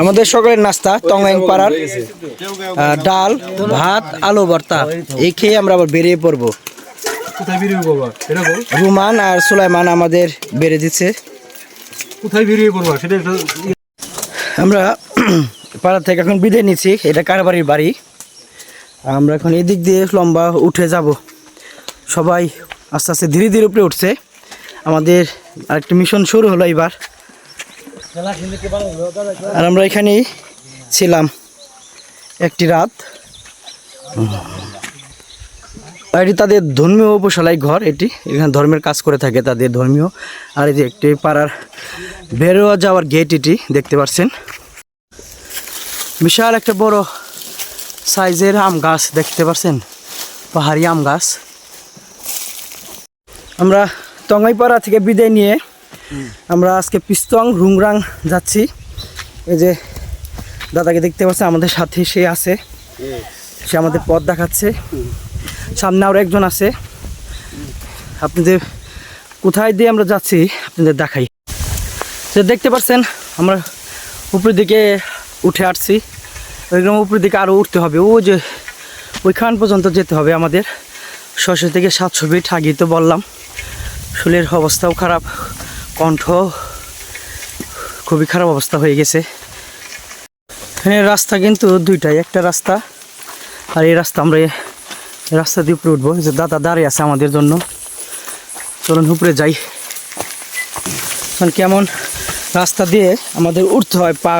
আমাদের সকালের নাস্তা টংলাইন পাড়ার ডাল ভাত আলু ভর্তা এই খেয়ে আমরা আবার বেরিয়ে পড়ব। রুমান আর সুলাইমান আমাদের বেড়ে দিচ্ছে। কোথায় বেরিয়ে পড়বা সেটা আমরা পাড়া থেকে এখন বিদায় নিচ্ছি। এটা কারবারির বাড়ি। আমরা এখন এদিক দিয়ে লম্বা উঠে যাব। সবাই আস্তে আস্তে ধীরে ধীরে উপরে উঠছে। আমাদের আরেকটা মিশন শুরু হলো এবার। আর আমরা এখানেই ছিলাম একটি রাত। এটি তাদের ধর্মীয় উপশালায় ঘর এটি। এখানে ধর্মের কাজ করে থাকে তাদের ধর্মীয়। আর এই যে একটি পাড়ার বেরোয়া যাওয়ার গেট এটি দেখতে পাচ্ছেন। বিশাল একটা বড় সাইজের আম গাছ দেখতে পাচ্ছেন। পাহাড়ি আম গাছ। আমরা টঙ্গাইপাড়া থেকে বিদায় নিয়ে আমরা আজকে পিস্তং রুংরাং যাচ্ছি। এই যে দাদাকে দেখতে পাচ্ছেন, আমাদের সাথে সে আছে। সে আমাদের পথ দেখাচ্ছে। সামনে আরও একজন আছে। আপনাদের কোথায় দিয়ে আমরা যাচ্ছি, আপনাদের দেখাই। যে দেখতে পাচ্ছেন, আমরা উপরের দিকে উঠে আসছি। ওইরকম উপরের দিকে আরও উঠতে হবে। ও যে ওইখান পর্যন্ত যেতে হবে আমাদের। ছশো থেকে সাতশো ফিট আগেই তো বললাম। শুলের অবস্থাও খারাপ। কণ্ঠ খুবই খারাপ অবস্থা হয়ে গেছে। এখানে রাস্তা কিন্তু দুইটাই, একটা রাস্তা আর এই রাস্তা আমরা রাস্তা দিয়ে উপরে উঠবো। যে দাদা দাঁড়িয়ে আছে আমাদের জন্য। চলুন উপরে যাই। এখন কেমন রাস্তা দিয়ে আমাদের উঠতে হয়, পা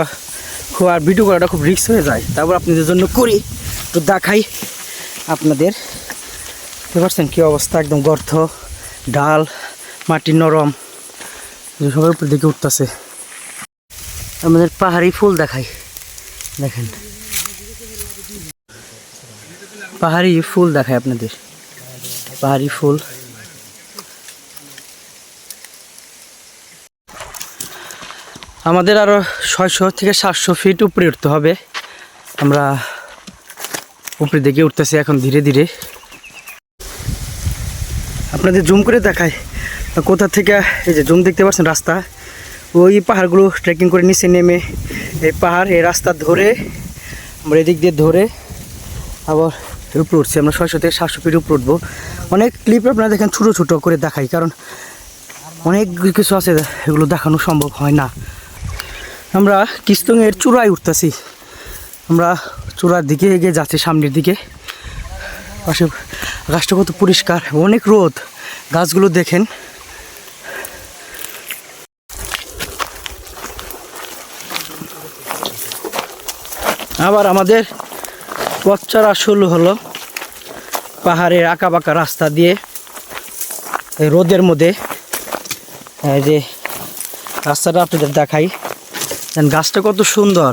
খোয়ার ভিডিও করাটা খুব রিক্স হয়ে যায়। তারপর আপনাদের জন্য করি তো দেখাই আপনাদের। বুঝতে পারছেন কী অবস্থা? একদম গর্ত, ডাল, মাটি নরম। সবাই উপর দিকে উঠতেছে। আমাদের পাহাড়ি ফুল দেখাই। দেখেন। পাহাড়ি ফুল দেখায় আপনাদের। পাহাড়ি ফুল। আমাদের আরও ছয়শো থেকে সাতশো ফিট উপরে উঠতে হবে। আমরা উপরে দিকে উঠতেছি এখন ধীরে ধীরে। আপনাদের জুম করে দেখায় কোথা থেকে, এই যে জুম দেখতে পাচ্ছেন রাস্তা, ওই পাহাড়গুলো ট্রেকিং করে নিচে নেমে, এই পাহাড়, এই রাস্তা ধরে, আমরা এদিক দিয়ে ধরে আবার উপরে উঠছি, আমরা ছয়শো থেকে সাতশো ফিট উপরে উঠবো। অনেক ক্লিপ আপনারা দেখেন ছোটো ছোটো করে দেখাই, কারণ অনেক কিছু আছে এগুলো দেখানো সম্ভব হয় না। আমরা কিস্তংয়ের চূড়ায় উঠতেছি। আমরা চূড়ার দিকে এগিয়ে যাচ্ছি, সামনের দিকে। পাশে গাছটা কত পরিষ্কার, অনেক রোদ। গাছগুলো দেখেন আবার আমাদের পথ চড়া শুরু হলো পাহাড়ের আঁকা বাঁকা রাস্তা দিয়ে রোদের মধ্যে। এই যে রাস্তাটা আপনাদের দেখাই। গাছটা কত সুন্দর।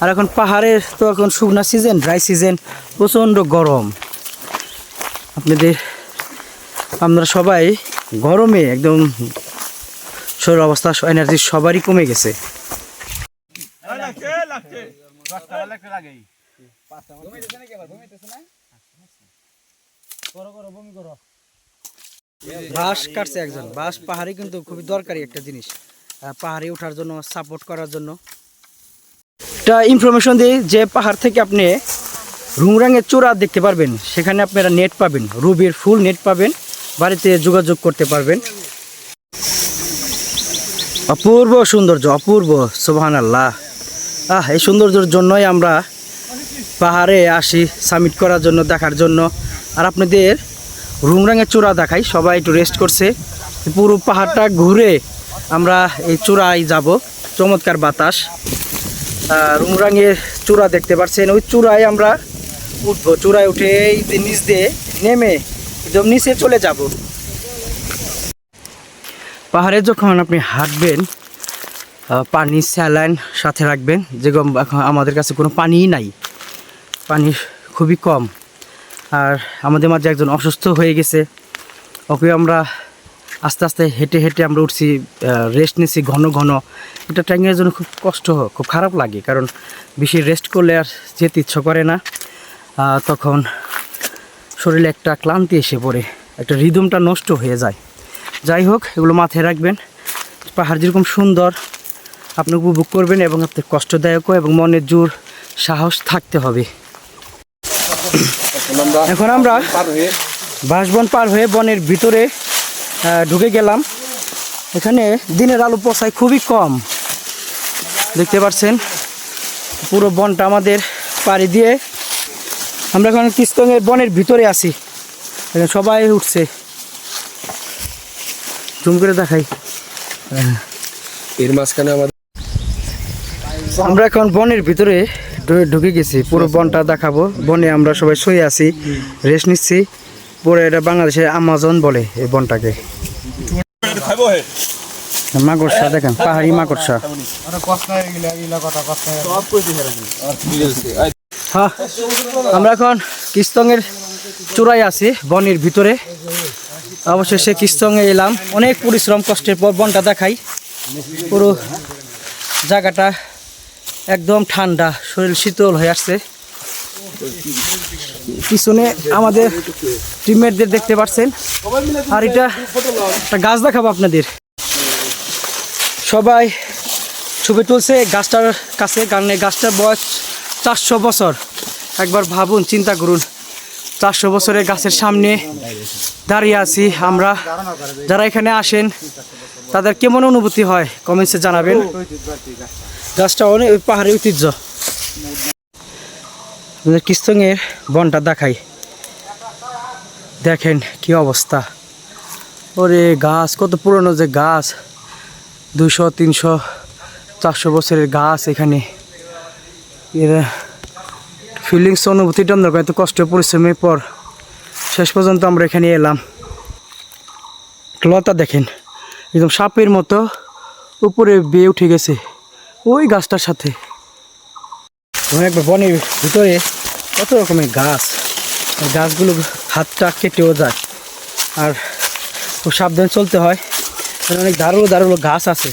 আর এখন পাহাড়ের তো এখন শুকনা সিজন, ড্রাই সিজন, প্রচণ্ড গরম। আপনাদের, আপনারা সবাই গরমে একদম শরীর অবস্থা এনার্জি সবারই কমে গেছে। বাঁশ কাটছে একজন। বাঁশ পাহাড়ি কিন্তু খুবই দরকারি একটা জিনিস। পাহাড়ে ওঠার জন্য সাপোর্ট করার জন্য। একটা ইনফরমেশন দিই যে পাহাড় থেকে আপনি রুংরাঙের চূড়া দেখতে পারবেন সেখানে আপনারা নেট পাবেন। রুবির ফুল নেট পাবেন। বাড়িতে যোগাযোগ করতে পারবেন। অপূর্ব সৌন্দর্য অপূর্ব সোহান আল্লাহ আহ এই সৌন্দর্যের জন্যই আমরা পাহাড়ে আসি সামিট করার জন্য দেখার জন্য। আর আপনাদের রুংরাঙের চূড়া দেখাই সবাই একটু রেস্ট করছে। পুরো পাহাড়টা ঘুরে আমরা এই চূড়ায় যাব চমৎকার বাতাস। আহ, রুংরাঙের চূড়া দেখতে পাচ্ছেন ওই চূড়ায় আমরা উঠবো। চূড়ায় উঠে নিচ দিয়ে নেমে একদম নিচে চলে যাব। পাহাড়ে যখন আপনি হাঁটবেন পানি, স্যালাইন সাথে রাখবেন। যেরকম এখন আমাদের কাছে কোনো পানিই নাই। পানি খুবই কম। আর আমাদের মাঝে একজন অসুস্থ হয়ে গেছে। ওকে আমরা আস্তে আস্তে হেঁটে হেঁটে আমরা উঠছি রেস্ট নিচ্ছি ঘন ঘন। এটা ট্রেকিংয়ের জন্য খুব কষ্ট, খুব খারাপ লাগে। কারণ বেশি রেস্ট করলে আর যেতে ইচ্ছা করে না। তখন শরীরে একটা ক্লান্তি এসে পড়ে। একটা রিদমটা নষ্ট হয়ে যায়। যাই হোক, এগুলো মাথায় রাখবেন। পাহাড় যেরকম সুন্দর আপনি উপভোগ করবেন এবং আপনার কষ্টদায়কও এবং মনের জোর সাহস থাকতে হবে। এখন আমরা বাঁশবন পার হয়ে বনের ভিতরে ঢুকে গেলাম। এখানে দিনের আলো পচায় খুবই কম। দেখতে পাচ্ছেন, পুরো বনটা আমাদের পাড়ি দিয়ে। আমরা এখন কিস্তঙ্গের বনের ভিতরে আছি। এখানে সবাই উঠছে। জুম করে দেখাই। এর মাঝখানে আমাদের আমরা এখন বনের ভিতরে ঢুকে গেছি। পুরো বনটা দেখাবো। বনে আমরা সবাই শুয়ে আছি রেস্ট নিচ্ছি। পরে এটা বাংলাদেশের আমাজন বলে এই বনটাকে। মাকড়সা দেখেন পাহাড়ি মাকড়সা। হ্যাঁ আমরা এখন কিস্তংয়ের চূড়ায় আছি বনের ভিতরে। অবশেষে কিস্তংয়ে এলাম। অনেক পরিশ্রম কষ্টের পর বনটা দেখাই। পুরো জায়গাটা একদম ঠান্ডা, শরীর শীতল হয়ে আসছে। পিছনে আমাদের টিমমেটদের দেখতে পাচ্ছেন। আর এটা একটা গাছ দেখাবো আপনাদের। সবাই ছবি তুলছে গাছটার কাছে, কারণ এই গাছটার বয়স চারশো বছর। একবার ভাবুন, চিন্তা করুন। চারশো বছরের গাছের সামনে দাঁড়িয়ে আছি আমরা। যারা এখানে আসেন, তাদের কেমন অনুভূতি হয়? কমেন্টসে জানাবেন। গাছটা অনেক পাহাড়ি ঐতিহ্য। আমাদের কিস্তঙের বনটা দেখাই। দেখেন কি অবস্থা। ওরে গাছ, কত পুরনো যে গাছ। দুশো তিনশো, চারশো বছরের গাছ এখানে। এর ফিলিংস অনুভূতিটা অন্যরকম এত কষ্ট, পরিশ্রমের পর শেষ পর্যন্ত আমরা এখানে এলাম। লতা দেখেন, একদম সাপের মতো উপরে বেয়ে উঠে গেছে। ওই গাছটার সাথে। একবার বনের ভিতরে কত রকমের গাছ। গাছগুলো হাতটা কেটেও যায়। আর খুব সাবধানে চলতে হয়। অনেক দারুলো দারুলো গাছ আছে।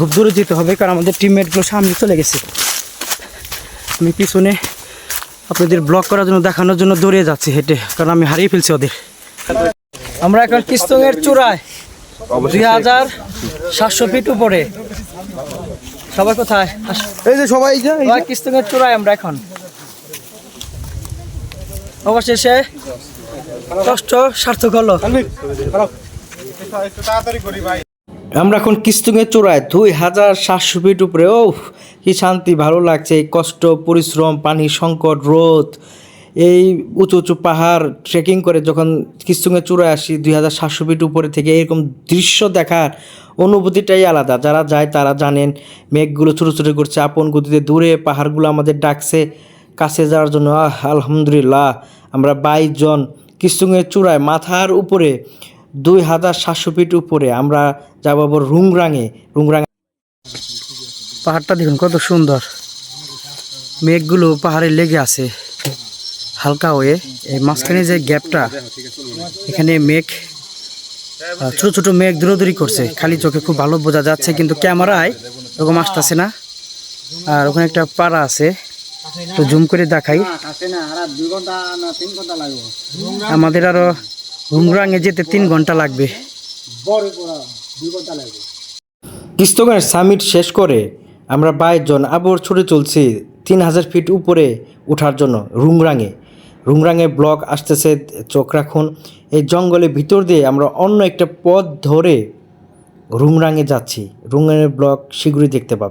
খুব দূরে যেতে হবে কারণ আমাদের টিমমেটগুলো সামনে চলে গেছে। আমি পিছনে আপনাদের ব্লক করার জন্য দেখানোর জন্য দৌড়ে যাচ্ছি হেঁটে কারণ আমি হারিয়ে ফেলছি ওদের। আমরা এখন কিস্তঙের চূড়ায় দুই হাজার সাতশো ফিট উপরে। সবাই কোথায় এই যে সবাই যে সবাই কিস্তঙের চূড়ায় আমরা এখন। অবশেষে কষ্ট সার্থক হলো। আমরা এখন কিস্তুঙের চূড়ায় দুই হাজার সাতশো ফিট উপরে ও কি শান্তি ভালো লাগছে। এই কষ্ট পরিশ্রম পানি সংকট রোদ। এই উঁচু উঁচু পাহাড় ট্রেকিং করে যখন কিস্তুঙের চূড়ায় আসি, দুই হাজার সাতশো ফিট উপরে থেকে এরকম দৃশ্য দেখার অনুভূতিটাই আলাদা। যারা যায় তারা জানেন, মেঘগুলো ছোটো ছোটো করছে আপন গতিতে দূরে পাহাড়গুলো আমাদের ডাকছে কাছে যাওয়ার জন্য। আহ, আলহামদুলিল্লাহ, আমরা বাইশ জন কিস্তুঙের চূড়ায় মাথার উপরে দুই হাজার সাতশো ফিট উপরে আমরা যাব রুংরাঙে। রুংরাং পাহাড়টা দেখুন কত সুন্দর। মেঘগুলো পাহাড়ে লেগে আছে। হালকা হয়ে এই মাঝখানে যে গ্যাপটা, এখানে মেঘ ছোট ছোট মেঘ দূরদূরি করছে। খালি চোখে খুব ভালো বোঝা যাচ্ছে, কিন্তু ক্যামেরায় এরকম আসতেছে না। আর ওখানে একটা পাড়া আছে তো জুম করে দেখাই। আমাদের আরও রুমরাঙে যেতে তিন ঘণ্টা লাগবে। কিস্তগঞ্জ সামিট শেষ করে আমরা বাইশ জন আবার ছুটে চলছি তিন হাজার ফিট উপরে ওঠার জন্য রুংরাঙে রুংরাঙে ব্লক আসতেছে, চোখ রাখুন। এই জঙ্গলের ভিতর দিয়ে আমরা অন্য একটা পথ ধরে রুমরাঙে যাচ্ছি। রুমরাঙের ব্লক শীঘ্রই দেখতে পাবে।